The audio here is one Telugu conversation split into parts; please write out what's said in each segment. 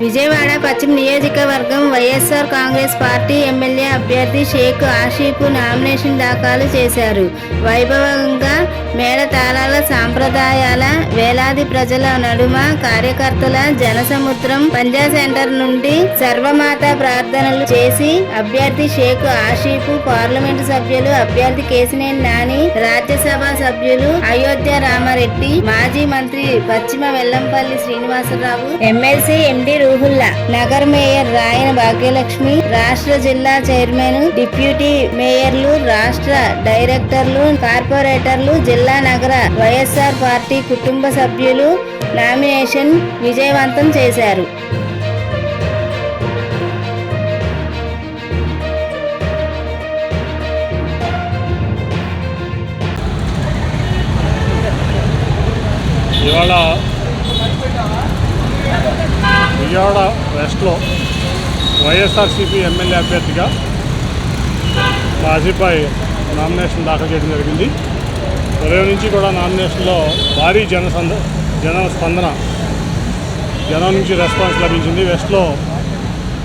విజయవాడ పశ్చిమ నియోజకవర్గం వైఎస్ఆర్ కాంగ్రెస్ పార్టీ ఎమ్మెల్యే అభ్యర్థి షేక్ ఆషీఫ్ నామినేషన్ దాఖలు చేశారు. వైభవంగా మేళతాళాల సాంప్రదాయాల వేలాది ప్రజల నడుమ కార్యకర్తల జనసముద్రం పంజా సెంటర్ నుండి సర్వమాత ప్రార్థనలు చేసి అభ్యర్థి షేక్ ఆషీఫ్ పార్లమెంటు సభ్యులు అభ్యర్థి కేసినేని నాని రాజ్యసభ సభ్యులు అయోధ్య రామారెడ్డి మాజీ మంత్రి పశ్చిమ వెల్లంపల్లి శ్రీనివాసరావు ఎమ్మెల్సీ ఎండి రూహుల్లా. నగర్ మేయర్ రాయన భాగ్యలక్ష్మి రాష్ట్ర జిల్లా చైర్మన్ డిప్యూటీ మేయర్లు రాష్ట్ర డైరెక్టర్లు కార్పొరేటర్లు జిల్లా నగర వైఎస్ఆర్ పార్టీ కుటుంబ సభ్యులు నామినేషన్ విజయవంతం చేశారు. విజయవాడ వెస్ట్లో వైఎస్ఆర్సీపీ ఎమ్మెల్యే అభ్యర్థిగా మా నామినేషన్ దాఖలు చేయడం జరిగింది. ఉదయం నుంచి కూడా నామినేషన్లో భారీ జనసంద జన స్పందన జనం నుంచి రెస్పాన్స్ లభించింది. వెస్ట్లో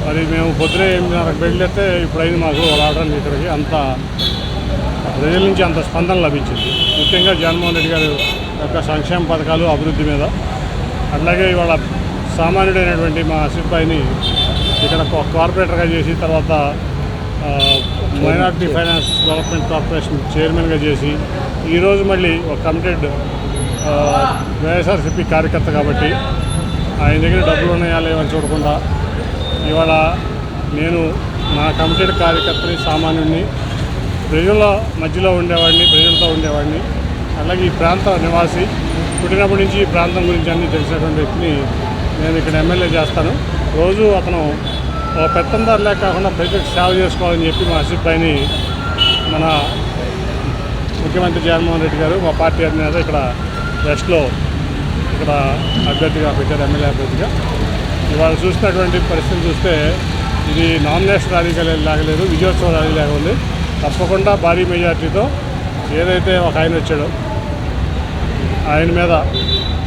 మరి మేము పొద్దునే ఎనిమిదిన్నరకు బయలుదేరితే ఇప్పుడైంది మాకు రావడానికి ఇక్కడికి అంత ప్రజల నుంచి అంత స్పందన లభించింది. ముఖ్యంగా జగన్మోహన్ రెడ్డి గారు యొక్క సంక్షేమ పథకాలు అభివృద్ధి మీద. అట్లాగే ఇవాళ సామాన్యుడైనటువంటి మా సిబ్బాయిని ఇక్కడ కార్పొరేటర్గా చేసి తర్వాత మైనార్టీ ఫైనాన్స్ డెవలప్మెంట్ కార్పొరేషన్ చైర్మన్గా చేసి ఈరోజు మళ్ళీ ఒక కమిటెడ్ వైఎస్ఆర్సీపీ కార్యకర్త కాబట్టి ఆయన దగ్గర డబ్బులు ఉన్నాయా లేవని చూడకుండా ఇవాళ నేను నా కమిటెడ్ కార్యకర్తని సామాన్యుడిని ప్రజల మధ్యలో ఉండేవాడిని ప్రజలతో ఉండేవాడిని అలాగే ఈ ప్రాంత నివాసి పుట్టినప్పటి నుంచి ఈ ప్రాంతం గురించి అన్నీ తెలిసినటువంటి వ్యక్తిని నేను ఇక్కడ ఎమ్మెల్యే చేస్తాను. రోజు అతను ఒక పెత్తందారులే కాకుండా ప్రజలకు సేవ చేసుకోవాలని చెప్పి మా సిబ్బాయిని మన ముఖ్యమంత్రి జగన్మోహన్ రెడ్డి గారు మా పార్టీ అధినేత ఇక్కడ వెస్ట్లో ఇక్కడ అభ్యర్థిగా పెట్టారు ఎమ్మెల్యే అభ్యర్థిగా. ఇవాళ చూసినటువంటి పరిస్థితి చూస్తే ఇది నామినేషన్ ర్యాలీగా లాగలేదు విజయోత్సవ ర్యాలీ లాగా ఉంది. తప్పకుండా భారీ మెజార్టీతో ఏదైతే ఒక ఆయన వచ్చాడో ఆయన మీద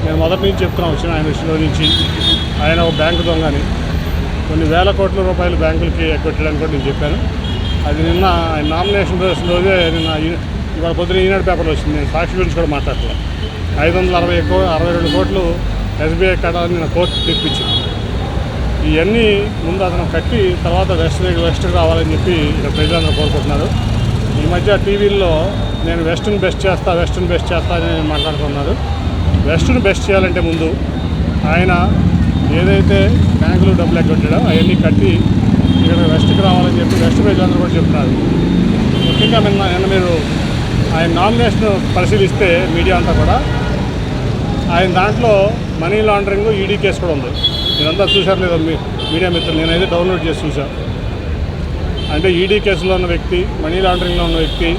నేను మొదటి నుంచి చెప్తున్నా వచ్చిన ఆయన విషయంలో నుంచి. ఆయన ఒక బ్యాంకు దొంగని. కొన్ని వేల కోట్ల రూపాయలు బ్యాంకులకి ఎగ్గొట్టడానికి కూడా నేను చెప్పాను. అది నిన్న ఆయన నామినేషన్ రోజు రోజే నిన్న ఈ- ఇవాళ పొద్దున ఈనాడు పేపర్లో వచ్చింది. నేను సాక్షి గురించి కూడా మాట్లాడలేదు ఐదు వందల అరవై కో అరవై రెండు కోట్లు ఎస్బీఐ కట్టాలని నిన్న కోర్టు తెప్పించింది ఇవన్నీ ముందు అతను కట్టి తర్వాత వెస్ట్ వెస్ట్కి రావాలని చెప్పి ఇక్కడ ప్రజలందరూ కోరుకుంటున్నారు. ఈ మధ్య టీవీల్లో నేను వెస్ట్ని బెస్ట్ చేస్తా వెస్ట్ని బెస్ట్ చేస్తా అని మాట్లాడుతున్నారు. బెస్ట్ను బెస్ట్ చేయాలంటే ముందు ఆయన ఏదైతే బ్యాంకులు డబ్బులు ఎగ్గొట్టాడో అవన్నీ కట్టి ఇక్కడ వెస్ట్కి రావాలని చెప్పి వెస్ట్ ప్రజలందరూ కూడా చెప్తున్నారు. ముఖ్యంగా నిన్న నిన్న మీరు ఆయన నామినేషన్ పరిశీలిస్తే మీడియా అంతా కూడా ఆయన దాంట్లో మనీ లాండరింగ్ ఈడీ కేసు కూడా ఉంది. మీరంతా చూశారు లేదో మీ మీడియా మిత్రులు? నేనైతే డౌన్లోడ్ చేసి చూశాను అంటే ఈడీ కేసులో ఉన్న వ్యక్తి మనీ లాండరింగ్లో ఉన్న వ్యక్తి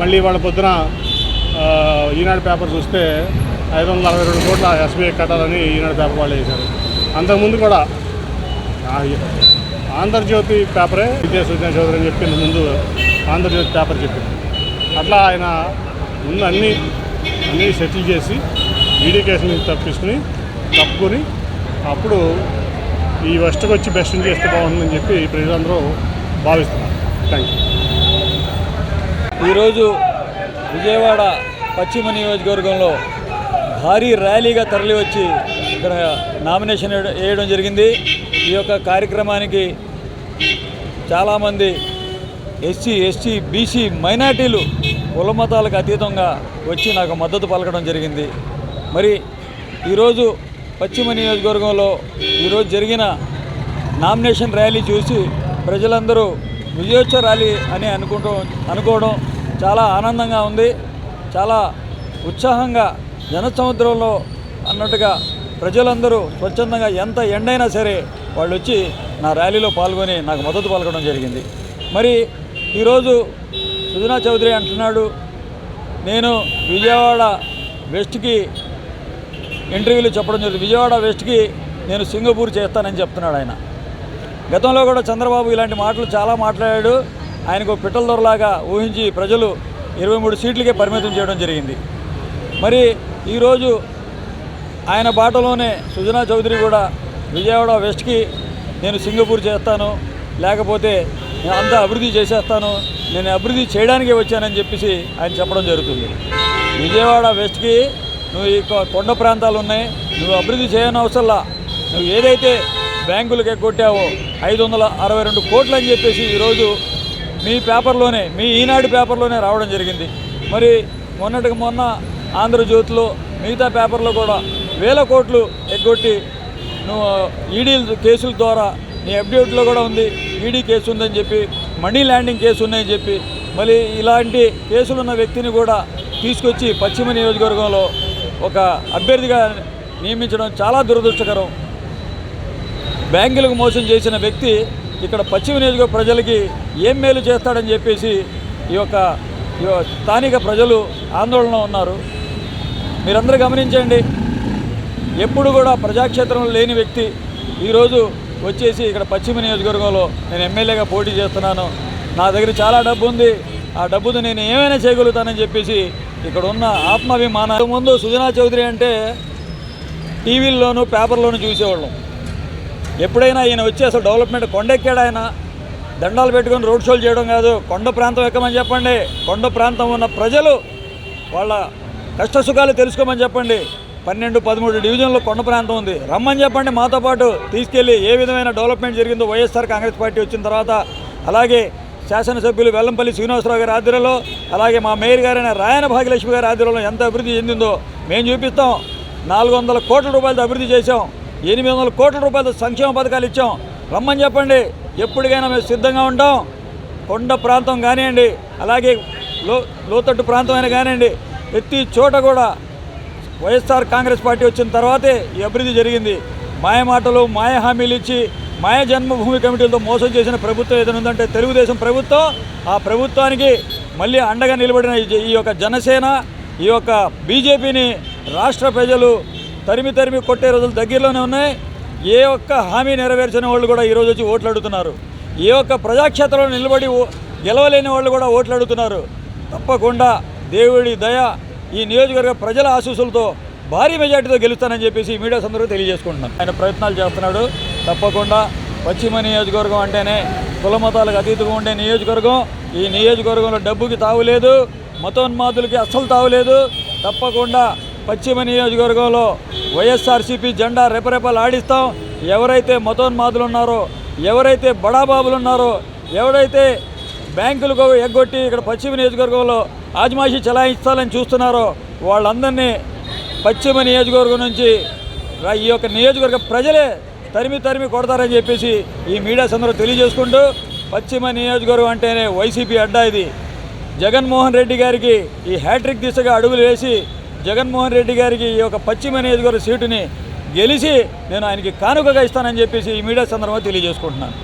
మళ్ళీ వాళ్ళ పొద్దున ఈనాడు పేపర్ చూస్తే ఐదు వందల అరవై రెండు కోట్ల ఎస్బీఐ కట్టాలని ఈనాడు పేపర్ వాళ్ళు వేశారు. అంతకుముందు కూడా ఆంధ్రజ్యోతి పేపరే విద్యా సూచన చౌదరి అని చెప్పి ముందు ఆంధ్రజ్యోతి పేపర్ చెప్పింది. అట్లా ఆయన ముందు అన్నీ అన్నీ సెటిల్ చేసి ఈడీ కేసు నుంచి తప్పించుకుని తప్పుకొని అప్పుడు ఈ వెస్ట్కి వచ్చి బెస్ట్ చేస్తే బాగుంటుందని చెప్పి ప్రజలందరూ భావిస్తున్నారు. థ్యాంక్ యూ ఈరోజు విజయవాడ పశ్చిమ నియోజకవర్గంలో భారీ ర్యాలీగా తరలివచ్చి ఇక్కడ నామినేషన్ వేయడం- జరిగింది. ఈ యొక్క కార్యక్రమానికి చాలామంది ఎస్సీ ఎస్టీ బీసీ మైనార్టీలు కుల మతాలకు అతీతంగా వచ్చి నాకు మద్దతు పలకడం జరిగింది. మరి ఈరోజు పశ్చిమ నియోజకవర్గంలో ఈరోజు జరిగిన నామినేషన్ ర్యాలీ చూసి ప్రజలందరూ విజయోత్సవ ర్యాలీ అని అనుకుంటూ అనుకోవడం చాలా ఆనందంగా ఉంది. చాలా ఉత్సాహంగా జనసముద్రంలో అన్నట్టుగా ప్రజలందరూ స్వచ్ఛందంగా ఎంత ఎండైనా సరే వాళ్ళు వచ్చి నా ర్యాలీలో పాల్గొని నాకు మద్దతు పలకడం జరిగింది. మరి ఈరోజు సుజనా చౌదరి అంటున్నాడు నేను విజయవాడ వెస్ట్కి ఇంటర్వ్యూలు చెప్పడం జరిగింది. విజయవాడ వెస్ట్కి నేను సింగపూర్ చేస్తానని చెప్తున్నాడు ఆయన. గతంలో కూడా చంద్రబాబు ఇలాంటి మాటలు చాలా మాట్లాడాడు. ఆయనకు పిట్టల దొరలాగా ఊహించి ప్రజలు ఇరవై మూడు సీట్లకే పరిమితం చేయడం జరిగింది. మరి ఈరోజు ఆయన బాటలోనే సుజనా చౌదరి కూడా విజయవాడ వెస్ట్కి నేను సింగపూర్ చేస్తాను. లేకపోతే నేను అంతా అభివృద్ధి చేసేస్తాను. నేను అభివృద్ధి చేయడానికే వచ్చానని చెప్పేసి ఆయన చెప్పడం జరుగుతుంది. విజయవాడ వెస్ట్కి నువ్వు ఈ కొండ ప్రాంతాలు ఉన్నాయి. నువ్వు అభివృద్ధి చేయని అవసరంలా నువ్వు ఏదైతే బ్యాంకులకు ఎగ్గొట్టావో ఐదు వందల అరవై రెండు కోట్లు అని చెప్పేసి ఈరోజు మీ పేపర్లోనే మీ ఈనాడు పేపర్లోనే రావడం జరిగింది. మరి మొన్నటికి మొన్న ఆంధ్రజ్యోతిలో మిగతా పేపర్లో కూడా వేల కోట్లు ఎగ్గొట్టి నువ్వు ఈడీ కేసుల ద్వారా నీ అప్డేట్లో కూడా ఉంది ఈడీ కేసు ఉందని చెప్పి మనీ ల్యాండింగ్ కేసు ఉన్నాయని చెప్పి మళ్ళీ ఇలాంటి కేసులు ఉన్న వ్యక్తిని కూడా తీసుకొచ్చి పశ్చిమ నియోజకవర్గంలో ఒక అభ్యర్థిగా నియమించడం చాలా దురదృష్టకరం. బ్యాంకులకు మోసం చేసిన వ్యక్తి ఇక్కడ పశ్చిమ నియోజకవర్గ ప్రజలకి ఏం మేలు చేస్తాడని చెప్పేసి ఈ యొక్క ఈ యొక్క స్థానిక ప్రజలు ఆందోళన ఉన్నారు. మీరందరూ గమనించండి ఎప్పుడు కూడా ప్రజాక్షేత్రంలో లేని వ్యక్తి ఈరోజు వచ్చేసి ఇక్కడ పశ్చిమ నియోజకవర్గంలో నేను ఎమ్మెల్యేగా పోటీ చేస్తున్నాను. నా దగ్గర చాలా డబ్బు ఉంది. ఆ డబ్బుతో నేను ఏమైనా చేయగలుగుతానని చెప్పేసి ఇక్కడ ఉన్న ఆత్మాభిమాన ముందు సుజనా చౌదరి అంటే టీవీల్లోనూ పేపర్లోనూ చూసేవాళ్ళం. ఎప్పుడైనా ఈయన వచ్చి అసలు డెవలప్మెంట్ కొండెక్కాడు ఆయన. దండాలు పెట్టుకొని రోడ్ షోలు చేయడం కాదు కొండ ప్రాంతం ఎక్కమని చెప్పండి. కొండ ప్రాంతం ఉన్న ప్రజలు వాళ్ళ కష్ట సుఖాలు తెలుసుకోమని చెప్పండి. పన్నెండు పదమూడు డివిజన్లో కొండ ప్రాంతం ఉంది. రమ్మని చెప్పండి మాతో పాటు. తీసుకెళ్ళి ఏ విధమైన డెవలప్మెంట్ జరిగిందో వైఎస్ఆర్ కాంగ్రెస్ పార్టీ వచ్చిన తర్వాత అలాగే శాసనసభ్యులు వెల్లంపల్లి శ్రీనివాసరావు గారి ఆధ్వర్యంలో అలాగే మా మేయర్ గారైన రాయన భాగ్యలక్ష్మి గారి ఆధ్వర్యంలో ఎంత అభివృద్ధి చెందిందో మేము చూపిస్తాం. నాలుగు వందల కోట్ల రూపాయలతో అభివృద్ధి చేశాం. ఎనిమిది వందల కోట్ల రూపాయలతో సంక్షేమ పథకాలు ఇచ్చాం. రమ్మని చెప్పండి. ఎప్పటికైనా మేము సిద్ధంగా ఉంటాం. కొండ ప్రాంతం కానివ్వండి అలాగే లో లోతట్టు ప్రాంతం అయినా కానివ్వండి ప్రతి చోట కూడా వైఎస్ఆర్ కాంగ్రెస్ పార్టీ వచ్చిన తర్వాతే ఈ అభివృద్ధి జరిగింది. మాయ మాటలు మాయ హామీలు ఇచ్చి మాయ జన్మభూమి కమిటీలతో మోసం చేసిన ప్రభుత్వం ఏదైనా ఉందంటే తెలుగుదేశం ప్రభుత్వం ఆ ప్రభుత్వానికి మళ్ళీ అండగా నిలబడిన ఈ ఈ యొక్క జనసేన ఈ యొక్క బీజేపీని రాష్ట్ర ప్రజలు తరిమి తరిమి కొట్టే రోజులు దగ్గరలోనే ఉన్నాయి. ఏ ఒక్క హామీ నెరవేర్చిన వాళ్ళు కూడా ఈరోజు వచ్చి ఓట్లు అడుగుతున్నారు ఏ ఒక్క ప్రజాక్షేత్రంలో నిలబడి గెలవలేని వాళ్ళు కూడా ఓట్లు అడుగుతున్నారు తప్పకుండా దేవుడి దయ ఈ నియోజకవర్గ ప్రజల ఆశీస్సులతో భారీ మెజార్టీతో గెలుస్తానని చెప్పేసి మీడియా సందర్భంగా తెలియజేసుకుంటున్నాను. ఆయన ప్రయత్నాలు చేస్తున్నాడు. తప్పకుండా పశ్చిమ నియోజకవర్గం అంటేనే కుల మతాలకు అతీతంగా ఉండే నియోజకవర్గం. ఈ నియోజకవర్గంలో డబ్బుకి తావులేదు. మతోన్మాదులకి అస్సలు తావులేదు. తప్పకుండా పశ్చిమ నియోజకవర్గంలో వైఎస్ఆర్సీపీ జెండా రెపరెపలు ఆడిస్తాం ఎవరైతే మతోన్మాదులు ఉన్నారో ఎవరైతే బడాబాబులు ఉన్నారో ఎవరైతే బ్యాంకులకు ఎగ్గొట్టి ఇక్కడ పశ్చిమ నియోజకవర్గంలో ఆజమాషి చలాయిస్తాలని చూస్తున్నారో వాళ్ళందరినీ పశ్చిమ నియోజకవర్గం నుంచి ఈ యొక్క నియోజకవర్గ ప్రజలే తరిమి తరిమి కొడతారని చెప్పేసి ఈ మీడియా సందర్భంగా తెలియజేసుకుంటూ పశ్చిమ నియోజకవర్గం అంటేనే వైసీపీ అడ్డా ఇది. జగన్మోహన్ రెడ్డి గారికి ఈ హ్యాట్రిక్ దిశగా అడుగులు వేసి జగన్మోహన్ రెడ్డి గారికి ఈ యొక్క పశ్చిమ నియోజకవర్గ సీటుని గెలిచి నేను ఆయనకి కానుకగా ఇస్తానని చెప్పేసి ఈ మీడియా సందర్భంగా తెలియజేసుకుంటున్నాను.